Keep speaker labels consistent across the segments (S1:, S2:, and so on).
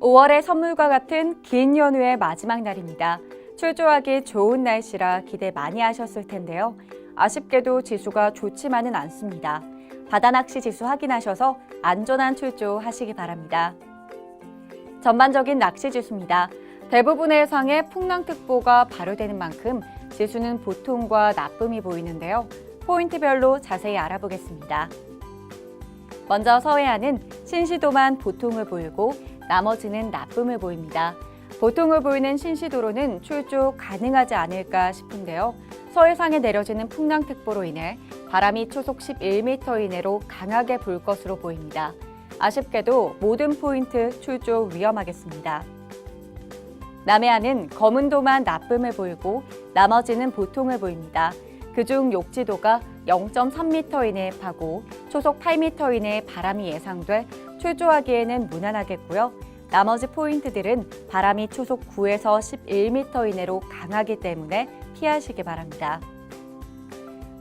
S1: 5월의 선물과 같은 긴 연휴의 마지막 날입니다. 출조하기 좋은 날씨라 기대 많이 하셨을 텐데요. 아쉽게도 지수가 좋지만은 않습니다. 바다낚시 지수 확인하셔서 안전한 출조 하시기 바랍니다. 전반적인 낚시 지수입니다. 대부분의 해상에 풍랑특보가 발효되는 만큼 지수는 보통과 나쁨이 보이는데요. 포인트별로 자세히 알아보겠습니다. 먼저 서해안은 신시도만 보통을 보이고 나머지는 나쁨을 보입니다. 보통을 보이는 신시도로는 출조 가능하지 않을까 싶은데요. 서해상에 내려지는 풍랑특보로 인해 바람이 초속 11m 이내로 강하게 불 것으로 보입니다. 아쉽게도 모든 포인트 출조 위험하겠습니다. 남해안은 검은도만 나쁨을 보이고 나머지는 보통을 보입니다. 그중 욕지도가 0.3m 이내에 파고 초속 8m 이내의 바람이 예상돼 출조하기에는 무난하겠고요. 나머지 포인트들은 바람이 초속 9에서 11m 이내로 강하기 때문에 피하시기 바랍니다.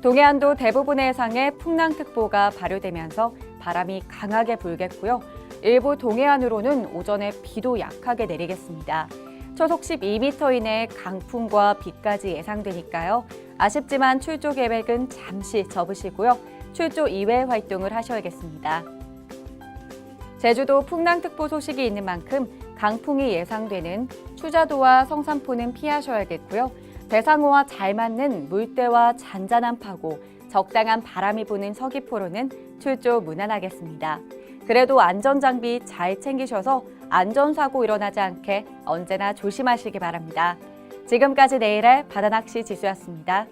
S1: 동해안도 대부분의 해상에 풍랑특보가 발효되면서 바람이 강하게 불겠고요. 일부 동해안으로는 오전에 비도 약하게 내리겠습니다. 초속 12m 이내의 강풍과 비까지 예상되니까요. 아쉽지만 출조 계획은 잠시 접으시고요. 출조 이외 활동을 하셔야겠습니다. 제주도 풍랑특보 소식이 있는 만큼 강풍이 예상되는 추자도와 성산포는 피하셔야겠고요. 대상어와 잘 맞는 물때와 잔잔한 파고, 적당한 바람이 부는 서귀포로는 출조 무난하겠습니다. 그래도 안전장비 잘 챙기셔서 안전사고 일어나지 않게 언제나 조심하시기 바랍니다. 지금까지 내일의 바다낚시 지수였습니다.